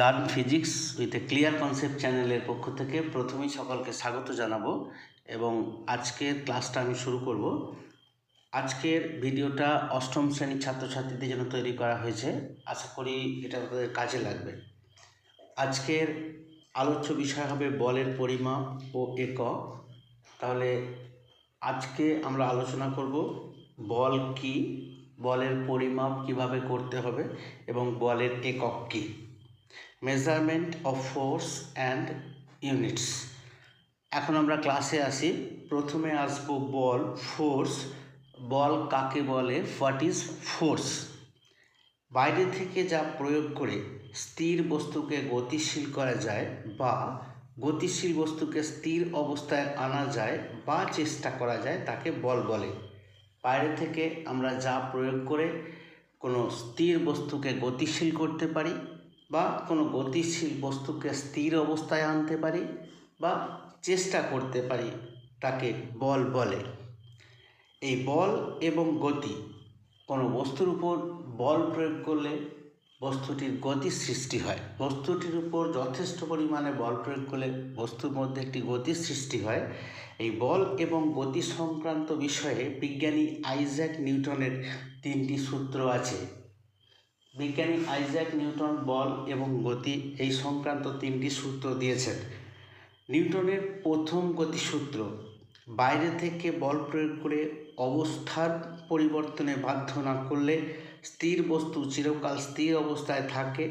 Learn physics with a clear concept চ্যানেলের পক্ষ থেকে প্রথমেই সকলকে স্বাগত জানাব এবং আজকের ক্লাসটা আমি শুরু করব। আজকের ভিডিওটা অষ্টম শ্রেণির ছাত্রছাত্রীদের জন্য তৈরি করা হয়েছে। আশা করি এটা তাদের কাজে লাগবে। আজকের আলোচ্য বিষয় হবে বলের পরিমাপ ও একক। তাহলে আজকে আমরা আলোচনা করব বল কি, বলের পরিমাপ কীভাবে করতে হবে এবং বলের একক কী। Measurement of force and units এখন আমরা ক্লাসে আসি। প্রথমে আসব বল ফোর্স বল কাকে বলে? হোয়াট ইজ ফোর্স বাইরে থেকে যা প্রয়োগ করে স্থির বস্তুকে গতিশীল করা যায় বা গতিশীল বস্তুকে স্থির অবস্থায় আনা যায় বা চেষ্টা করা যায়, তাকে বল বলে। বাইরে থেকে আমরা যা প্রয়োগ করে কোনো স্থির বস্তুকে গতিশীল করতে পারি বা কোনো গতিশীল বস্তুকে স্থির অবস্থায় আনতে পারি বা চেষ্টা করতে পারি তাকে বল বলে। এই বল এবং গতি কোনো বস্তুর উপর বল প্রয়োগ করলে বস্তুটির গতি সৃষ্টি হয়। বস্তুটির উপর যথেষ্ট পরিমাণে বল প্রয়োগ করলে বস্তুর মধ্যে একটি গতির সৃষ্টি হয়। এই বল এবং গতি সংক্রান্ত বিষয়ে বিজ্ঞানী আইজ্যাক নিউটনের তিনটি সূত্র আছে। বিজ্ঞানী আইজ্যাক নিউটন, বল এবং গতি এই সংক্রান্ত তিনটি সূত্র দিয়েছেন। নিউটনের প্রথম গতিসূত্র, বাইরে থেকে বল প্রয়োগ করে অবস্থার পরিবর্তনে বাধ্য না করলে স্থির বস্তু চিরকাল স্থির অবস্থায় থাকে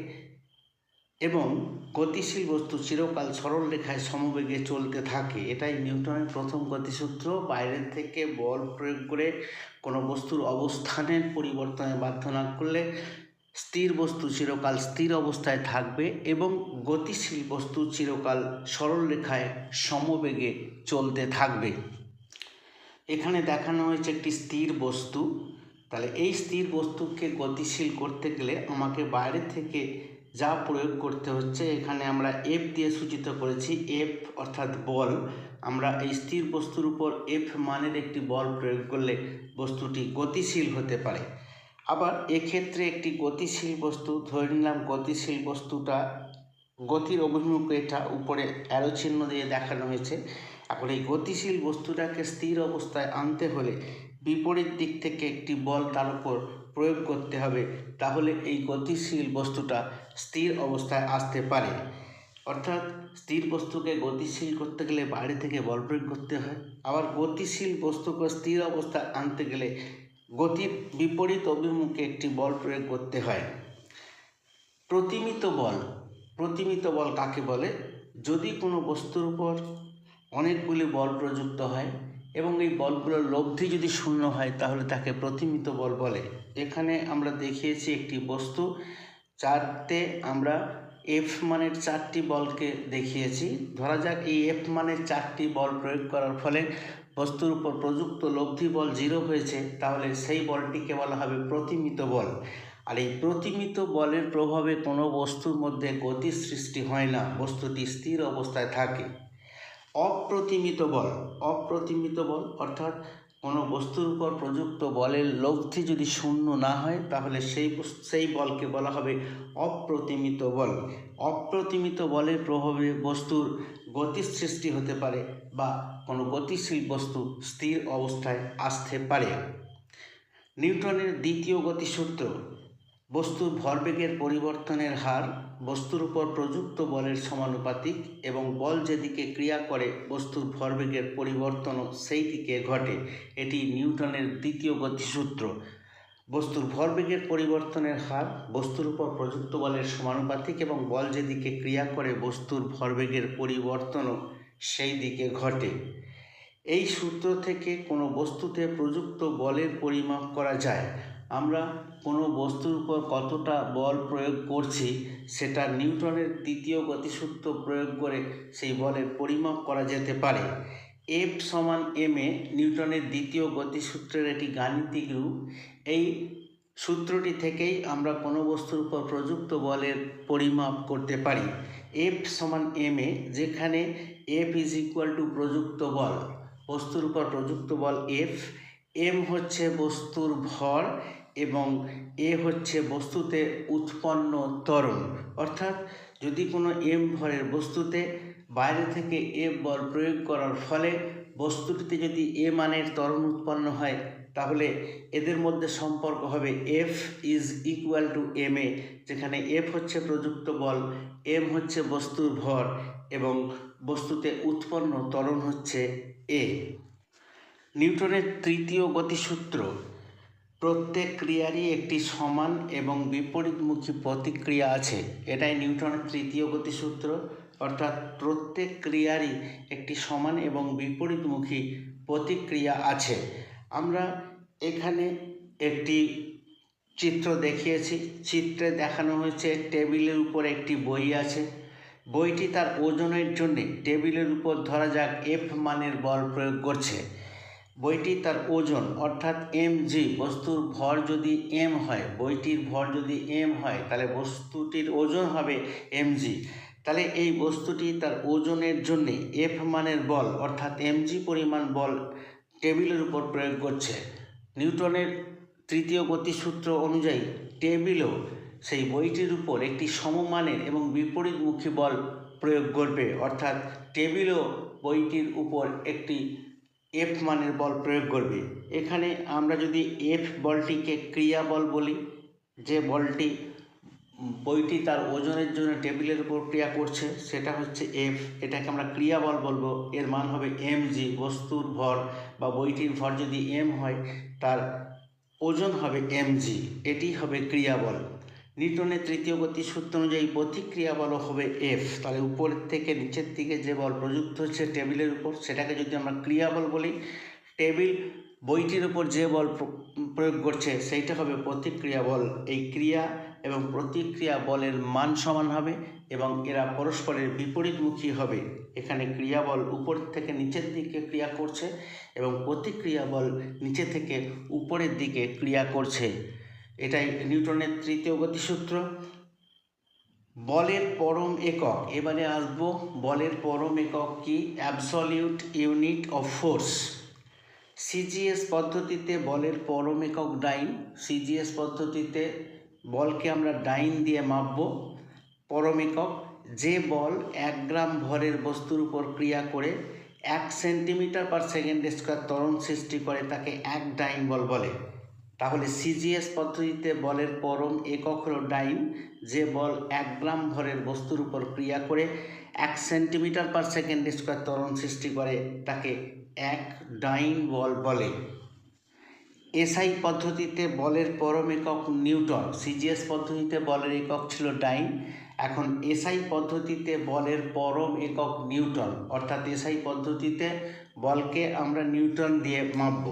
এবং গতিশীল বস্তু চিরকাল সরল রেখায় সমবেগে চলতে থাকে। এটাই নিউটনের প্রথম গতিসূত্র, বাইরে থেকে বল প্রয়োগ করে কোনো বস্তুর অবস্থানের পরিবর্তনে বাধ্য না করলে স্থির বস্তু চিরকাল স্থির অবস্থায় থাকবে এবং গতিশীল বস্তু চিরকাল সরল রেখায় সমবেগে চলতে থাকবে। এখানে দেখানো হয়েছে একটি স্থির বস্তু। তাহলে এই স্থির বস্তুকে গতিশীল করতে গেলে আমাকে বাইরে থেকে যা প্রয়োগ করতে হচ্ছে, এখানে আমরা এফ দিয়ে সূচিত করেছি এফ অর্থাৎ বল। আমরা এই স্থির বস্তুর উপর এফ মানের একটি বল প্রয়োগ করলে বস্তুটি গতিশীল হতে পারে। আবার এক্ষেত্রে একটি গতিশীল বস্তু, ধরে নিলাম গতিশীল বস্তুটা, গতির অভিমুখ এটা উপরে অ্যারো চিহ্ন দিয়ে দেখানো হয়েছে। এখন এই গতিশীল বস্তুটাকে স্থির অবস্থায় আনতে হলে বিপরীত দিক থেকে একটি বল তার উপর প্রয়োগ করতে হবে, তাহলে এই গতিশীল বস্তুটা স্থির অবস্থায় আসতে পারে। অর্থাৎ স্থির বস্তুকে গতিশীল করতে গেলে বাইরে থেকে বল প্রয়োগ করতে হয়, আবার গতিশীল বস্তুকে স্থির অবস্থায় আনতে গেলে গতির বিপরীত অভিমুখে একটি বল প্রয়োগ করতে হয়। প্রতিমিত বল প্রতিমিত বল কাকে বলে? যদি কোনো বস্তুর উপর অনেকগুলি বল প্রযুক্ত হয় এবং এই বলগুলোর লব্ধি যদি শূন্য হয়, তাহলে তাকে প্রতিমিত বল বলে। এখানে আমরা দেখিয়েছি একটি বস্তু চারটে আমরা এফ মানের চারটি বলকে দেখিয়েছি। ধরা যাক এই এফ মানের চারটি বল প্রয়োগ করার ফলে বস্তুর উপর প্রযুক্ত লব্ধি বল জিরো হয়েছে, তাহলে সেই বলটিকে বলা হবে প্রতিমিত বল। আর এই প্রতিমিত বলের প্রভাবে কোনো বস্তুর মধ্যে গতির সৃষ্টি হয় না, বস্তুটি স্থির অবস্থায় থাকে। অপ্রতিমিত বল অপ্রতিমিত বল অর্থাৎ কোনো বস্তুর উপর প্রযুক্ত বলের লব্ধি যদি শূন্য না হয়, তাহলে সেই সেই বলকে বলা হবে অপ্রতিমিত বল। অপ্রতিমিত বলের প্রভাবে বস্তুর গতির সৃষ্টি হতে পারে বা কোনো গতিশীল বস্তু স্থির অবস্থায় আসতে পারে। নিউটনের দ্বিতীয় গতিসূত্র, বস্তুর ভরবেগের পরিবর্তনের হার বস্তুর উপর প্রযুক্ত বলের সমানুপাতিক এবং বল যেদিকে ক্রিয়া করে, বস্তুর ভরবেগের পরিবর্তনও সেই দিকে ঘটে। এটি নিউটনের দ্বিতীয় গতিসূত্র। বস্তুর ভরবেগের পরিবর্তনের হার, বস্তুর উপর প্রযুক্ত বলের সমানুপাতিক এবং বল যেদিকে ক্রিয়া করে, বস্তুর ভরবেগের পরিবর্তনও সেই দিকে ঘটে। এই সূত্র থেকে কোনো বস্তুতে প্রযুক্ত বলের পরিমাপ করা যায়। আমরা কোনো বস্তুর উপর কতটা বল প্রয়োগ করছি সেটা নিউটনের দ্বিতীয় গতিসূত্র প্রয়োগ করে সেই বলের পরিমাপ করা যেতে পারে। এফ সমান এম এ নিউটনের দ্বিতীয় গতিসূত্রের একটি গাণিতিক রূপ। এই সূত্রটি থেকেই আমরা কোনো বস্তুর উপর প্রযুক্ত বলের পরিমাপ করতে পারি। এফ সমান এম এ যেখানে এফ ইজ ইকুয়াল টু প্রযুক্ত বল, বস্তুর উপর প্রযুক্ত বল এফ এম হচ্ছে বস্তুর ভর এবং এ হচ্ছে বস্তুতে উৎপন্ন ত্বরণ অর্থাৎ যদি কোনো এম ভরের বস্তুতে বাইরে থেকে এফ বল প্রয়োগ করার ফলে বস্তুটিতে যদি এ মানের ত্বরণ উৎপন্ন হয়, তাহলে এদের মধ্যে সম্পর্ক হবে F is equal to M A, যেখানে এফ হচ্ছে প্রযুক্ত বল, এম হচ্ছে বস্তুর ভর, এবং বস্তুতে উৎপন্ন ত্বরণ হচ্ছে এ। নিউটনের তৃতীয় গতিসূত্র প্রত্যেক ক্রিয়ারই একটি সমান এবং বিপরীতমুখী প্রতিক্রিয়া আছে। এটাই নিউটনের তৃতীয় গতিসূত্র। অর্থাৎ প্রত্যেক ক্রিয়ারই একটি সমান এবং বিপরীতমুখী প্রতিক্রিয়া আছে। আমরা এখানে একটি চিত্র দেখিয়েছি। চিত্রে দেখানো হয়েছে টেবিলের উপর একটি বই আছে। বইটি তার ওজনের জন্য টেবিলের উপর ধরা যাক এফ মানের বল প্রয়োগ করছে। বইটি তার ওজন, অর্থাৎ এম জি বস্তুর ভর যদি এম হয়, বইটির ভর যদি এম হয়, তাহলে বস্তুটির ওজন হবে এম জি তাহলে এই বস্তুটি তার ওজনের জন্য এফ মানের বল, অর্থাৎ এম জি পরিমাণ বল টেবিলের উপর প্রয়োগ করছে। নিউটনের তৃতীয় গতিসূত্র অনুযায়ী টেবিলও সেই বইটির উপর একটি সমমানের এবং বিপরীতমুখী বল প্রয়োগ করবে, অর্থাৎ টেবিলও বইটির উপর একটি এফ মানের বল প্রয়োগ করবে। এখানে আমরা যদি এফ বলটিকে ক্রিয়া বল বলি, যে বলটি বইটি তার ওজনের জন্য টেবিলের উপর ক্রিয়া করছে, সেটা হচ্ছে এফ এটাকে আমরা ক্রিয়া বল বলব। এর মান হবে এম জি বস্তুর ভর, বা বইটির ভর যদি এম হয়, তার ওজন হবে এম জি এটি হবে ক্রিয়া বল। নিউটনের তৃতীয় গতি সূত্র অনুযায়ী প্রতিক্রিয়া বল হবে এফ তাহলে উপরের থেকে নিচের দিকে যে বল প্রযুক্ত হচ্ছে টেবিলের উপর, সেটাকে যদি আমরা ক্রিয়া বল বলি টেবিল বইটির উপর যে বল প্রয়োগ করছে, সেইটা হবে প্রতিক্রিয়া বল। এই ক্রিয়া এবং প্রতিক্রিয়া বলের মান সমান হবে এবং এরা পরস্পরের বিপরীতমুখী হবে। এখানে ক্রিয়া বল উপর থেকে নিচের দিকে ক্রিয়া করছে এবং প্রতিক্রিয়া বল নিচে থেকে উপরের দিকে ক্রিয়া করছে। এটাই নিউটনের তৃতীয় গতিসূত্র। বলের পরম একক, এবারে আসব বলের পরম একক কি? Absolute unit of force CGS পদ্ধতিতে বলের পরম একক ডাইন সিজিএস পদ্ধতিতে বলকে আমরা ডাইন দিয়ে মাপব পরম একক। যে বল এক গ্রাম ভরের বস্তুর উপর ক্রিয়া করে এক সেন্টিমিটার পার সেকেন্ড স্কোয়ার ত্বরণ সৃষ্টি করে, তাকে এক ডাইন বল বলে। তাহলে সিজিএস পদ্ধতিতে বলের পরম একক হল ডাইন যে বল এক গ্রাম ভরের বস্তুর উপর ক্রিয়া করে এক সেন্টিমিটার পার সেকেন্ড স্কোয়ার ত্বরণ সৃষ্টি করে, তাকে এক ডাইন বল বলে। এসআই পদ্ধতিতে বলের পরম একক নিউটন সিজিএস পদ্ধতিতে বলের একক ছিল ডাইন এখন এসআই পদ্ধতিতে বলের পরম একক নিউটন, অর্থাৎ এসআই পদ্ধতিতে বলকে আমরা নিউটন দিয়ে মাপব।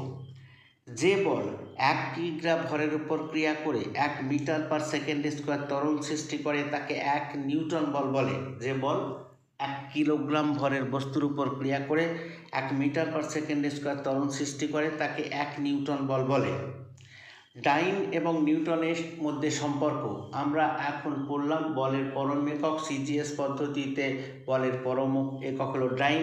যে বল এক কিগ্রা ভরের উপর ক্রিয়া করে এক মিটার পার সেকেন্ড স্কোয়ার তরল সৃষ্টি করে, তাকে এক নিউটন বল বলে। যে বল এক কিলোগ্রাম ভরের বস্তুর উপর ক্রিয়া করে, এক মিটার পার সেকেন্ড স্কোয়ার তরল সৃষ্টি করে, তাকে এক নিউটন বল বলে। ডাইন এবং নিউটনের মধ্যে সম্পর্ক। আমরা এখন পড়লাম বলের পরম একক সিজিএস পদ্ধতিতে বলের পরম একক হলো ডাইন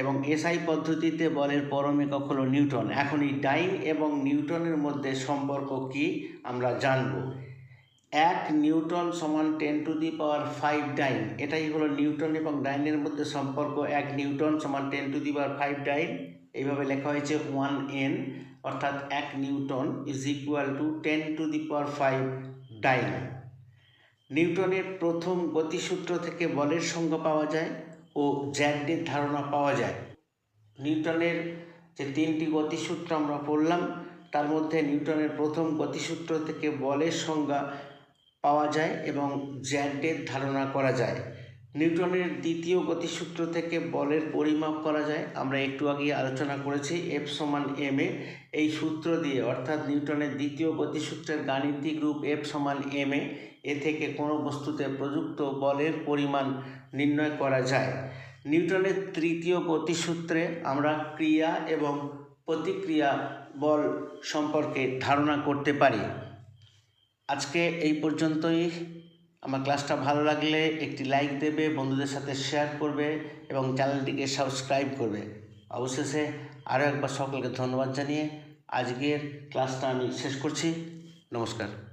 এবং এসআই পদ্ধতিতে বলের পরম একক হলো নিউটন। এখন এই ডাইন এবং নিউটনের মধ্যে সম্পর্ক কি আমরা জানব। এক নিউটন সমান ten to the power five dyne. এটাই হলো নিউটন এবং ডাইনের মধ্যে সম্পর্ক। এক নিউটন সমান ten to the power five dyne. এইভাবে লেখা হয়েছে ওয়ান এন। অর্থাৎ এক newton is equal to ten to the power five dyne. নিউটনের প্রথম গতিসূত্র থেকে বলের সংজ্ঞা পাওয়া যায়। ও জ্যাডের ধারণা পাওয়া যায়। নিউটনের যে তিনটি গতিসূত্র আমরা পড়লাম, তার মধ্যে নিউটনের প্রথম গতিসূত্র থেকে বলের সংজ্ঞা পাওয়া যায় এবং জ্যাডের ধারণা করা যায়। নিউটনের দ্বিতীয় গতিসূত্র থেকে বলের পরিমাপ করা যায়। আমরা একটু আগে আলোচনা করেছি এফ সমান এম এ। এই সূত্র দিয়ে, অর্থাৎ নিউটনের দ্বিতীয় গতিসূত্রের গাণিতিক রূপ এফ সমান এম এ এ থেকে কোনো বস্তুতে প্রযুক্ত বলের পরিমাণ নির্ণয় করা যায়। নিউটনের তৃতীয় গতিসূত্রে আমরা ক্রিয়া এবং প্রতিক্রিয়া বল সম্পর্কে ধারণা করতে পারি। আজকে এই পর্যন্তই। আমার ক্লাসটা ভালো লাগলে একটি লাইক দেবে, বন্ধুদের সাথে শেয়ার করবে এবং চ্যানেলটিকে সাবস্ক্রাইব করবে। অবশেষে আরও একবার সকলকে ধন্যবাদ জানিয়ে আজকের ক্লাসটা আমি শেষ করছি। নমস্কার।